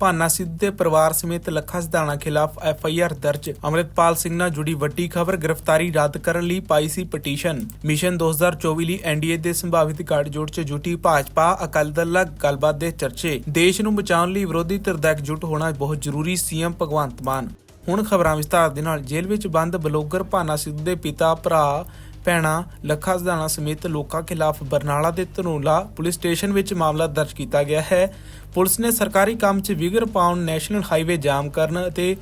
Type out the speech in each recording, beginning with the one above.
ਭਾਨਾ ਸਿੱਧੂ ਦੇ ਪਰਿਵਾਰ ਸਮੇਤ ਲੱਖਾ ਸਿਧਾਣਾ ਖਿਲਾਫ ਐਫ ਆਈ ਆਰ ਦਰਜ। ਅਮਰਿਤਪਾਲ ਸਿੰਘ ਨਾਲ ਜੁੜੀ ਵੱਡੀ ਖਬਰ ਗ੍ਰਿਫਤਾਰੀ ਰੱਦ ਕਰਨ ਲਈ ਪਾਈ ਸੀ ਪਟੀਸ਼ਨ। ਮਿਸ਼ਨ 2024 ਲਈ ਐਨਡੀਏ ਦੇ ਸੰਭਾਵਿਤ ਗੱਠਜੋੜ 'ਚ ਜੁਟੀ ਭਾਜਪਾ, ਅਕਾਲੀ ਦਲ ਨਾਲ ਗੱਲਬਾਤ ਦੇ ਚਰਚੇ। ਦੇਸ਼ ਨੂੰ ਬਚਾਉਣ ਲਈ ਵਿਰੋਧੀ ਧਿਰ ਦਾ ਇਕਜੁੱਟ ਹੋਣਾ ਬਹੁਤ ਜ਼ਰੂਰੀ, ਸੀਐਮ ਭਗਵੰਤ ਮਾਨ। ਹੁਣ ਖਬਰਾਂ ਵਿਸਤਾਰ ਦੇ ਨਾਲ ਜੇਲ੍ਹ ਵਿੱਚ ਬੰਦ ਬਲੌਗਰ ਭਾਨਾ ਸਿੱਧੂ ਦੇ ਪਿਤਾ, ਭਰਾ ਭੈਣਾ ਲੱਖਾ ਸਦਾਣਾ ਸਮੇਤ ਲੋਕਾਂ ਖਿਲਾਫ ਬਰਨਾਲਾ ਦੇ ਧਨੋਲਾ ਪੁਲਿਸ ਸਟੇਸ਼ਨ ਵਿੱਚ ਮਾਮਲਾ ਦਰਜ ਕੀਤਾ ਗਿਆ ਹੈ। ਪੁਲਿਸ ਨੇ ਸਰਕਾਰੀ ਕੰਮ 'ਚ ਵਿਗਰ ਪਾਉਣ ਨੈਸ਼ਨਲ ਹਾਈਵੇ ਜਾਮ ਕਰਨ ਅਤੇ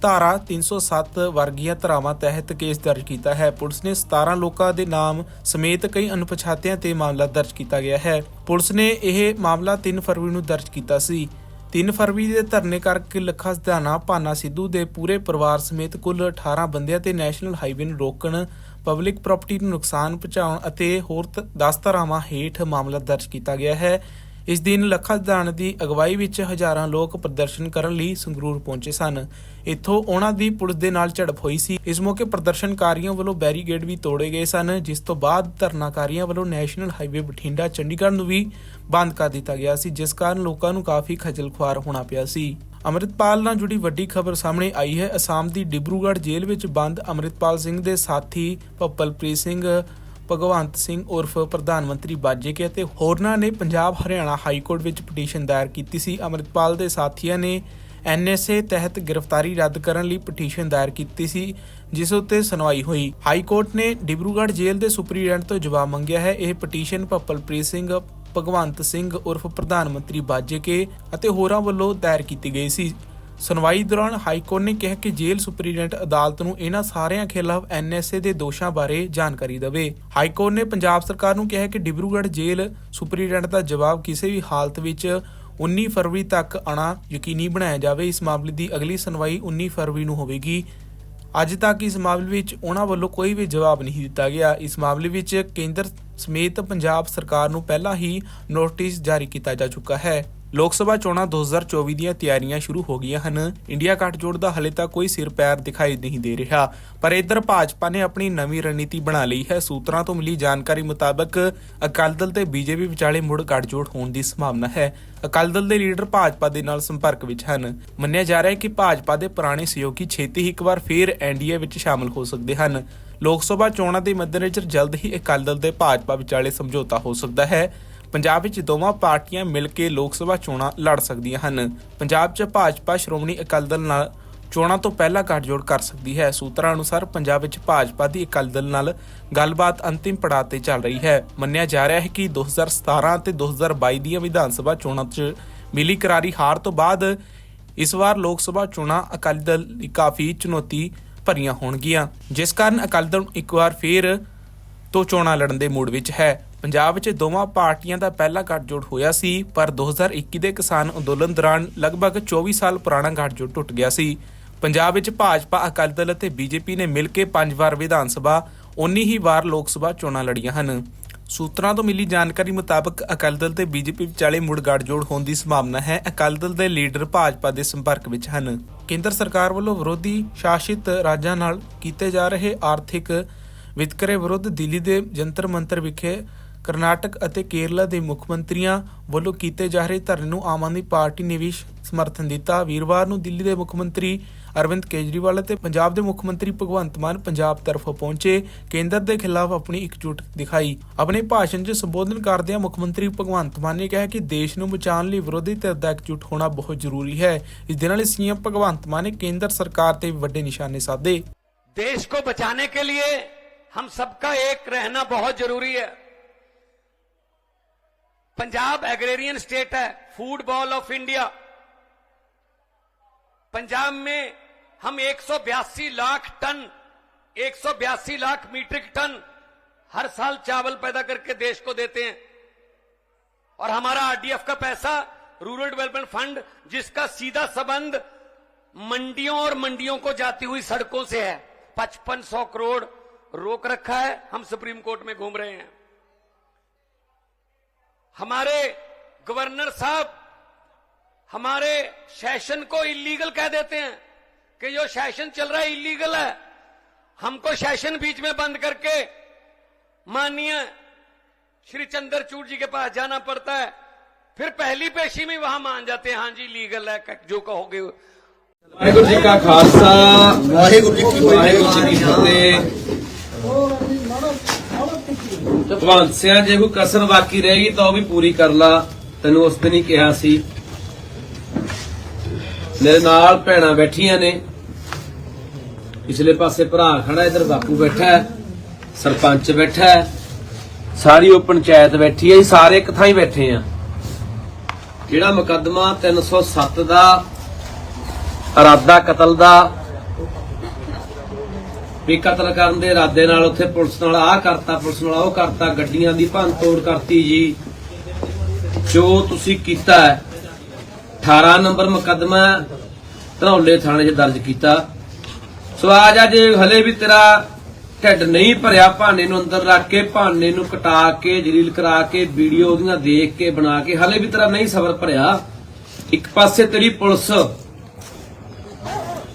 ਧਾਰਾ 307 ਵਰਗੀਆਂ ਧਾਰਾਵਾਂ ਤਹਿਤ ਕੇਸ ਦਰਜ ਕੀਤਾ ਹੈ। ਪੁਲਿਸ ਨੇ 17 ਲੋਕਾਂ ਦੇ ਨਾਮ ਸਮੇਤ ਕਈ ਅਣਪਛਾਤਿਆਂ ਤੇ ਮਾਮਲਾ ਦਰਜ ਕੀਤਾ ਗਿਆ ਹੈ। ਪੁਲਿਸ ਨੇ ਇਹ ਮਾਮਲਾ 3 ਫਰਵਰੀ ਨੂੰ ਦਰਜ ਕੀਤਾ ਸੀ। 3 ਫਰਵਰੀ ਦੇ ਧਰਨੇ ਕਰਕੇ ਲੱਖਾ ਸਦਾਨਾ ਭਾਨਾ ਸਿੱਧੂ ਦੇ ਪੂਰੇ ਪਰਿਵਾਰ ਸਮੇਤ ਕੁੱਲ 18 ਬੰਦਿਆਂ ਤੇ ਨੈਸ਼ਨਲ ਹਾਈਵੇ ਨੂੰ ਰੋਕਣ, ਪਬਲਿਕ ਪ੍ਰਾਪਰਟੀ ਨੂੰ ਨੁਕਸਾਨ ਪਹੁੰਚਾਉਣ ਅਤੇ ਹੋਰ 10 ਧਾਰਾਵਾਂ ਹੇਠ ਮਾਮਲਾ ਦਰਜ ਕੀਤਾ ਗਿਆ ਹੈ। ਇਸ ਦਿਨ ਲੱਖਾ ਸਦਾਨਾ ਦੀ ਅਗਵਾਈ ਵਿੱਚ ਹਜ਼ਾਰਾਂ ਲੋਕ ਪ੍ਰਦਰਸ਼ਨ ਕਰਨ ਲਈ ਸੰਗਰੂਰ ਪਹੁੰਚੇ ਸਨ। ਇੱਥੋਂ ਉਹਨਾਂ ਦੀ ਪੁਲਿਸ ਦੇ ਨਾਲ ਝੜਪ ਹੋਈ ਸੀ। ਇਸ ਮੌਕੇ ਪ੍ਰਦਰਸ਼ਨਕਾਰੀਆਂ ਵੱਲੋਂ ਬੈਰੀਗੇਡ ਵੀ ਤੋੜੇ ਗਏ ਸਨ, ਜਿਸ ਤੋਂ ਬਾਅਦ ਧਰਨਾਕਾਰੀਆਂ ਵੱਲੋਂ ਨੈਸ਼ਨਲ ਹਾਈਵੇ ਬਠਿੰਡਾ ਚੰਡੀਗੜ੍ਹ ਨੂੰ ਵੀ ਬੰਦ ਕਰ ਦਿੱਤਾ ਗਿਆ ਸੀ, ਜਿਸ ਕਾਰਨ ਲੋਕਾਂ ਨੂੰ ਕਾਫੀ ਖੱਜਲ ਖੁਆਰ ਹੋਣਾ ਪਿਆ ਸੀ। ਅੰਮ੍ਰਿਤਪਾਲ ਨਾਲ ਜੁੜੀ ਵੱਡੀ ਖਬਰ ਸਾਹਮਣੇ ਆਈ ਹੈ। ਅਸਾਮ ਦੀ ਡਿਬਰੂਗੜ੍ਹ ਜੇਲ੍ਹ ਵਿੱਚ ਬੰਦ ਅੰਮ੍ਰਿਤਪਾਲ ਸਿੰਘ ਦੇ ਸਾਥੀ ਭੱਪਲਪ੍ਰੀਤ ਸਿੰਘ ਭਗਵੰਤ ਸਿੰਘ ਉਰਫ ਪ੍ਰਧਾਨ ਮੰਤਰੀ ਬਾਜੇਕੇ ਅਤੇ ਹੋਰਨਾਂ ਨੇ ਪੰਜਾਬ ਹਰਿਆਣਾ ਹਾਈ ਕੋਰਟ ਵਿੱਚ ਪਟੀਸ਼ਨ ਦਾਇਰ ਕੀਤੀ ਸੀ। ਅੰਮ੍ਰਿਤਪਾਲ ਦੇ ਸਾਥੀਆਂ ਨੇ ਐਨਐਸਏ ਤਹਿਤ ਗ੍ਰਿਫਤਾਰੀ ਰੱਦ ਕਰਨ ਲਈ ਪਟੀਸ਼ਨ ਦਾਇਰ ਕੀਤੀ ਸੀ, ਜਿਸ ਉੱਤੇ ਸੁਣਵਾਈ ਹੋਈ। ਹਾਈ ਕੋਰਟ ਨੇ ਡਿਬਰੂਗੜ੍ਹ ਜੇਲ੍ਹ ਦੇ ਸੁਪਰੀਡੈਂਟ ਤੋਂ ਜਵਾਬ ਮੰਗਿਆ ਹੈ। ਇਹ ਪਟੀਸ਼ਨ ਭੱਪਲਪ੍ਰੀਤ ਸਿੰਘ, ਭਗਵੰਤ ਸਿੰਘ ਉਰਫ ਪ੍ਰਧਾਨ ਮੰਤਰੀ ਬਾਜੇਕੇ ਅਤੇ ਹੋਰਾਂ ਵੱਲੋਂ ਦਾਇਰ ਕੀਤੀ ਗਈ ਸੀ। ਸੁਣਵਾਈ ਦੌਰਾਨ ਹਾਈ ਕੋਰਟ ਨੇ ਕਿਹਾ ਕਿ ਜੇਲ੍ਹ ਸੁਪਰੀਡੈਂਟ ਅਦਾਲਤ ਨੂੰ ਇਹਨਾਂ ਸਾਰਿਆਂ ਖਿਲਾਫ ਐਨਐਸਏ ਦੇ ਦੋਸ਼ਾਂ ਬਾਰੇ ਜਾਣਕਾਰੀ ਦੇਵੇ। ਹਾਈ ਕੋਰਟ ਨੇ ਪੰਜਾਬ ਸਰਕਾਰ ਨੂੰ ਕਿਹਾ ਕਿ ਡਿਬਰੂਗੜ੍ਹ ਜੇਲ੍ਹ ਸੁਪਰੀਡੈਂਟ ਦਾ ਜਵਾਬ ਕਿਸੇ ਵੀ ਹਾਲਤ ਵਿੱਚ 19 ਫਰਵਰੀ ਤੱਕ ਆਣਾ ਯਕੀਨੀ ਬਣਾਇਆ ਜਾਵੇ। ਇਸ ਮਾਮਲੇ ਦੀ ਅਗਲੀ ਸੁਣਵਾਈ 19 ਫਰਵਰੀ ਨੂੰ ਹੋਵੇਗੀ। ਅੱਜ ਤੱਕ ਇਸ ਮਾਮਲੇ ਵਿੱਚ ਉਹਨਾਂ ਵੱਲੋਂ ਕੋਈ ਵੀ ਜਵਾਬ ਨਹੀਂ ਦਿੱਤਾ ਗਿਆ। ਇਸ ਮਾਮਲੇ ਵਿੱਚ ਕੇਂਦਰ ਸਮੇਤ ਪੰਜਾਬ ਸਰਕਾਰ ਨੂੰ ਪਹਿਲਾਂ ਹੀ ਨੋਟਿਸ ਜਾਰੀ ਕੀਤਾ ਜਾ ਚੁੱਕਾ ਹੈ। ਲੋਕ ਸਭਾ ਚੋਣਾਂ 2024 ਦੀਆਂ ਤਿਆਰੀਆਂ ਸ਼ੁਰੂ ਹੋ ਗਈਆਂ ਹਨ। ਇੰਡੀਆ ਗੱਠਜੋੜ ਦਾ ਹਲੇ ਤੱਕ ਕੋਈ ਸਿਰ ਪੈਰ ਦਿਖਾਈ ਨਹੀਂ ਦੇ ਰਿਹਾ। ਪਰ ਇਧਰ ਭਾਜਪਾ ਨੇ ਆਪਣੀ ਨਵੀਂ ਰਣਨੀਤੀ ਬਣਾ ਲਈ ਹੈ। ਸੂਤਰਾਂ ਤੋਂ ਮਿਲੀ ਜਾਣਕਾਰੀ ਮੁਤਾਬਕ, ਅਕਾਲੀ ਦਲ ਤੇ ਬੀਜੇਪੀ ਵਿਚਾਲੇ ਮੁੜ ਗੱਠਜੋੜ ਹੋਣ ਦੀ ਸੰਭਾਵਨਾ ਹੈ। ਅਕਾਲੀ ਦਲ ਦੇ ਲੀਡਰ ਭਾਜਪਾ ਦੇ ਨਾਲ ਸੰਪਰਕ ਵਿੱਚ ਹਨ। ਮੰਨਿਆ ਜਾ ਰਿਹਾ ਹੈ ਕਿ ਭਾਜਪਾ ਦੇ ਪੁਰਾਣੇ ਸਹਿਯੋਗੀ ਛੇਤੀ ਹੀ ਇੱਕ ਵਾਰ ਫੇਰ ਐਨਡੀਏ ਵਿੱਚ ਸ਼ਾਮਲ ਹੋ ਸਕਦੇ ਹਨ। ਲੋਕ ਸਭਾ ਚੋਣਾਂ ਦੇ ਮੱਦੇਨਜ਼ਰ ਜਲਦ ਹੀ ਅਕਾਲੀ ਦਲ ਤੇ ਭਾਜਪਾ ਵਿਚਾਲੇ ਸਮਝੌਤਾ ਹੋ ਸਕਦਾ ਹੈ। ਪੰਜਾਬ ਵਿੱਚ ਦੋਵਾਂ ਪਾਰਟੀਆਂ ਮਿਲ ਕੇ ਲੋਕ ਸਭਾ ਚੋਣਾਂ ਲੜ ਸਕਦੀਆਂ ਹਨ। ਪੰਜਾਬ 'ਚ ਭਾਜਪਾ ਸ਼੍ਰੋਮਣੀ ਅਕਾਲੀ ਦਲ ਨਾਲ ਚੋਣਾਂ ਤੋਂ ਪਹਿਲਾਂ ਗੱਠਜੋੜ ਕਰ ਸਕਦੀ ਹੈ। ਸੂਤਰਾਂ ਅਨੁਸਾਰ ਪੰਜਾਬ ਵਿੱਚ ਭਾਜਪਾ ਦੀ ਅਕਾਲੀ ਦਲ ਨਾਲ ਗੱਲਬਾਤ ਅੰਤਿਮ ਪੜਾਅ ਤੇ ਚੱਲ ਰਹੀ ਹੈ। ਮੰਨਿਆ ਜਾ ਰਿਹਾ ਹੈ ਕਿ 2017 ਤੇ 2022 ਦੀਆਂ ਵਿਧਾਨ ਸਭਾ ਚੋਣਾਂ 'ਚ ਮਿਲੀ ਕਰਾਰੀ ਹਾਰ ਤੋਂ ਬਾਅਦ ਇਸ ਵਾਰ ਲੋਕ ਸਭਾ ਚੋਣਾਂ ਅਕਾਲੀ ਦਲ ਲਈ ਕਾਫੀ ਚੁਣੌਤੀ ਭਰੀਆਂ ਹੋਣਗੀਆਂ। ਜਿਸ ਕਾਰਨ ਅਕਾਲੀ ਦਲ ਇੱਕ ਵਾਰ ਫੇਰ ਤੋਂ ਚੋਣਾਂ ਲੜਨ ਦੇ ਮੂਡ ਵਿੱਚ ਹੈ। ਪੰਜਾਬ ਵਿੱਚ ਦੋਵਾਂ ਪਾਰਟੀਆਂ ਦਾ ਪਹਿਲਾ ਗੱਠਜੋੜ ਹੋਇਆ ਸੀ, ਪਰ 2021 ਦੇ ਕਿਸਾਨ ਅੰਦੋਲਨ ਦੌਰਾਨ ਲਗਭਗ 24 ਸਾਲ ਪੁਰਾਣਾ ਗੱਠਜੋੜ ਟੁੱਟ ਗਿਆ ਸੀ। ਪੰਜਾਬ ਵਿੱਚ ਭਾਜਪਾ, ਅਕਾਲੀ ਦਲ ਅਤੇ ਬੀਜੇਪੀ ਨੇ ਮਿਲ ਕੇ ਪੰਜ ਵਾਰ ਵਿਧਾਨ ਸਭਾ 19 ਹੀ ਵਾਰ ਲੋਕ ਸਭਾ ਚੋਣਾਂ ਲੜੀਆਂ ਹਨ। ਸੂਤਰਾਂ ਤੋਂ ਮਿਲੀ ਜਾਣਕਾਰੀ ਮੁਤਾਬਕ ਅਕਾਲੀ ਦਲ ਤੇ ਬੀਜੇਪੀ ਵਿਚਾਲੇ ਮੁੜ ਗੱਠਜੋੜ ਹੋਣ ਦੀ ਸੰਭਾਵਨਾ ਹੈ, ਅਕਾਲੀ ਦਲ ਦੇ ਲੀਡਰ ਭਾਜਪਾ ਦੇ ਸੰਪਰਕ ਵਿੱਚ ਹਨ। ਕੇਂਦਰ ਸਰਕਾਰ ਵੱਲੋਂ ਵਿਰੋਧੀ ਸ਼ਾਸਿਤ ਰਾਜਾਂ ਨਾਲ ਕੀਤੇ ਜਾ ਰਹੇ ਆਰਥਿਕ ਵਿਤਕਰੇ ਵਿਰੁੱਧ ਦਿੱਲੀ ਦੇ ਜੰਤਰ ਮੰਤਰ ਵਿਖੇ ਕਰਨਾਟਕ ਅਤੇ ਕੇਰਲਾ ਦੇ ਮੁੱਖ ਮੰਤਰੀਆਂ ਵੱਲੋਂ ਕੀਤੇ ਜਾ ਰਹੇ ਧਰਨੇ ਨੂੰ ਆਮ ਆਦਮੀ ਪਾਰਟੀ ਨੇ ਵੀ ਸਮਰਥਨ ਦਿੱਤਾ ਵੀਰਵਾਰ ਨੂੰ ਦਿੱਲੀ ਦੇ ਮੁੱਖ ਮੰਤਰੀ ਅਰਵਿੰਦ ਕੇਜਰੀਵਾਲ ਅਤੇ ਪੰਜਾਬ ਦੇ ਮੁੱਖ ਮੰਤਰੀ ਭਗਵੰਤ ਮਾਨ ਪੰਜਾਬ ਤਰਫੋਂ ਪਹੁੰਚੇ ਕੇਂਦਰ ਦੇ ਖਿਲਾਫ ਆਪਣੀ ਇਕਜੁੱਟ ਦਿਖਾਈ ਆਪਣੇ ਭਾਸ਼ਣ 'ਚ ਸੰਬੋਧਨ ਕਰਦਿਆਂ ਮੁੱਖ ਮੰਤਰੀ ਭਗਵੰਤ ਮਾਨ ਨੇ ਕਿਹਾ ਕਿ ਦੇਸ਼ ਨੂੰ ਬਚਾਉਣ ਲਈ ਵਿਰੋਧੀ ਧਿਰ ਦਾ ਇਕਜੁੱਟ ਹੋਣਾ ਬਹੁਤ ਜ਼ਰੂਰੀ ਹੈ ਇਸ ਦੇ ਨਾਲ ਸੀਐਮ ਭਗਵੰਤ ਮਾਨ ਨੇ ਕੇਂਦਰ ਸਰਕਾਰ ਤੇ ਵੀ ਵੱਡੇ ਨਿਸ਼ਾਨੇ ਸਾਧੇ देश को बचाने के लिए हम सबका एक रहना बहुत जरूरी है पंजाब एग्रेरियन स्टेट है food bowl of India. Punjab में हम एक सौ बयासी लाख टन, एक सौ बयासी लाख मीट्रिक टन हर साल चावल पैदा करके देश को देते हैं। और हमारा आरडीएफ का पैसा, रूरल डेवलपमेंट फंड, जिसका सीधा संबंध मंडियों और मंडियों को जाती हुई सड़कों से है। पचपन सौ करोड़ रोक रखा है, हम सुप्रीम कोर्ट में घूम रहे हैं। हमारे गवर्नर साहब हमारे सेशन को इलीगल कह देते हैं कि जो सेशन चल रहा है इलीगल है। हमको सेशन बीच में बंद करके माननीय श्री चंद्रचूड़ जी के पास जाना पड़ता है। फिर पहली पेशी में वहाँ मान जाते हैं हाँ जी लीगल है जो कहोगे। वाहेगुरु जी का खालसा वाहेगुरु जी की फतेह। ਭਗਵੰਤ ਸਿਆ ਜੇ ਕੋਈ ਕਸਰ ਬਾਕੀ ਰਹੇਗੀ ਤਾਂ ਉਹ ਵੀ ਪੂਰੀ ਕਰ ਲਾ। ਤੈਨੂੰ ਉਸ ਦਿਨ ਹੀ ਕਿਹਾ ਸੀ। ਮੇਰੇ ਨਾਲ ਭੈਣਾਂ ਬੈਠੀਆਂ ਨੇ। ਪਿਛਲੇ ਪਾਸੇ ਭਰਾ ਖੜਾ, ਇਧਰ ਬਾਪੂ ਬੈਠਾ ਹੈ। ਸਰਪੰਚ ਬੈਠਾ ਹੈ। ਸਾਰੀ ਉਹ ਪੰਚਾਇਤ ਬੈਠੀ ਹੈ ਸਾਰੇ ਇੱਕ ਥਾਂ ਹੀ ਬੈਠੇ ਆ ਜਿਹੜਾ ਮੁਕੱਦਮਾ? 307 ਦਾ। ਇਰਾਦਾ ਕਤਲ ਦਾ। ਵੀ ਕਤਲ ਕਰਨ ਦੇ ਇਰਾਦੇ ਨਾਲ ਉੱਥੇ ਪੁਲਿਸ ਨਾਲ, ਆਹ ਕਰਤਾ ਪੁਲਿਸ ਨਾਲ, ਉਹ ਕਰਤਾ, ਗੱਡੀਆਂ ਦੀ ਭੰਨ ਤੋੜ ਕਰਤੀ ਜੀ। ਜੋ ਤੁਸੀਂ ਕੀਤਾ 18 ਨੰਬਰ ਮੁਕੱਦਮਾ ਧਨੌਲੇ ਥਾਣੇ 'ਚ ਦਰਜ ਕੀਤਾ। ਸੋ ਆ ਜਾ ਜੇ ਹਲੇ ਵੀ ਤੇਰਾ ਢਿੱਡ ਨਹੀਂ ਭਰਿਆ ਭਾਨੇ ਨੂੰ ਅੰਦਰ ਰੱਖ ਕੇ ਭਾਨੇ ਨੂੰ ਕਟਾ ਕੇ, ਜਲੀਲ ਕਰਾ ਕੇ, ਵੀਡੀਓ ਉਹਦੀਆਂ ਦੇਖ ਕੇ, ਬਣਾ ਕੇ, ਹਲੇ ਵੀ ਤੇਰਾ ਨਹੀਂ ਸਬਰ ਭਰਿਆ। ਇੱਕ ਪਾਸੇ ਤੇਰੀ ਪੁਲਿਸ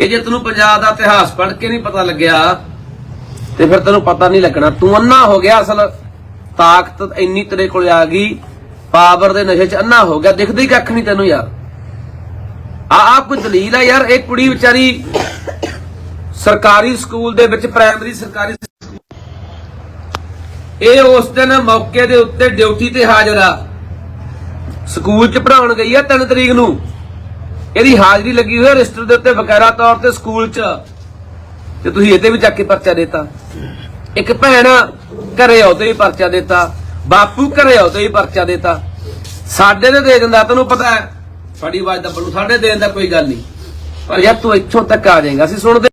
ਇਹ ਜੇ ਤੈਨੂੰ ਪੰਜਾਬ ਦਾ ਇਤਿਹਾਸ ਪੜ੍ਹ ਕੇ ਨਹੀਂ ਪਤਾ ਲੱਗਿਆ, ਤੇ ਫਿਰ ਤੈਨੂੰ ਪਤਾ ਨਹੀਂ ਲੱਗਣਾ। ਤੂੰ ਅੰਨਾ ਹੋ ਗਿਆ ਅਸਲ। ਤਾਕਤ ਇੰਨੀ ਤੇਰੇ ਕੋਲ ਆ ਗਈ, ਪਾਵਰ ਦੇ ਨਸ਼ੇ 'ਚ ਅੰਨਾ ਹੋ ਗਿਆ। ਦਿਖਦੀ ਕੱਖ ਨਹੀਂ ਤੈਨੂੰ ਯਾਰ। ਆ ਆ ਕੋਈ ਦਲੀਲ ਆ ਯਾਰ? ਇਹ ਕੁੜੀ ਵਿਚਾਰੀ ਸਰਕਾਰੀ ਸਕੂਲ ਦੇ ਵਿੱਚ, ਪ੍ਰਾਇਮਰੀ ਸਰਕਾਰੀ ਇਹ ਉਸ ਦਿਨ ਮੌਕੇ ਦੇ ਉੱਤੇ ਡਿਊਟੀ ਤੇ ਹਾਜ਼ਰ ਆ। ਸਕੂਲ 'ਚ ਪੜਾਉਣ ਗਈ ਆ 3 ਤਰੀਕ ਨੂੰ। ਇਹਦੀ ਹਾਜ਼ਰੀ ਲੱਗੀ ਹੋਈ ਹੈ ਰਜਿਸਟਰ ਦੇ ਉੱਤੇ ਬਕਾਇਦਾ ਤੌਰ ਤੇ ਸਕੂਲ 'ਚ। ਤੇ ਤੁਸੀਂ ਇਹਦੇ ਵੀ ਚੱਕ ਕੇ ਪਰਚਾ ਦੇਤਾ। ਇੱਕ ਭੈਣ ਘਰੇ ਆਉਤੇ ਵੀ ਪਰਚਾ ਦੇਤਾ। ਬਾਪੂ ਘਰੇ ਆਉਤੇ ਵੀ ਪਰਚਾ ਦੇਤਾ। ਸਾਡੇ ਤੇ ਦੇ ਦਿੰਦਾ ਤੈਨੂੰ ਪਤਾ ਹੈ। ਸਾਡੀ ਆਵਾਜ਼ ਦਾ ਨੂੰ ਸਾਡੇ ਦੇਣ ਦਾ ਕੋਈ ਗੱਲ ਨਹੀਂ। ਪਰ ਯਾਰ ਤੂੰ ਇੱਥੋਂ ਤੱਕ ਆ ਜਾਏਗਾ। ਅਸੀਂ ਸੁਣਦੇ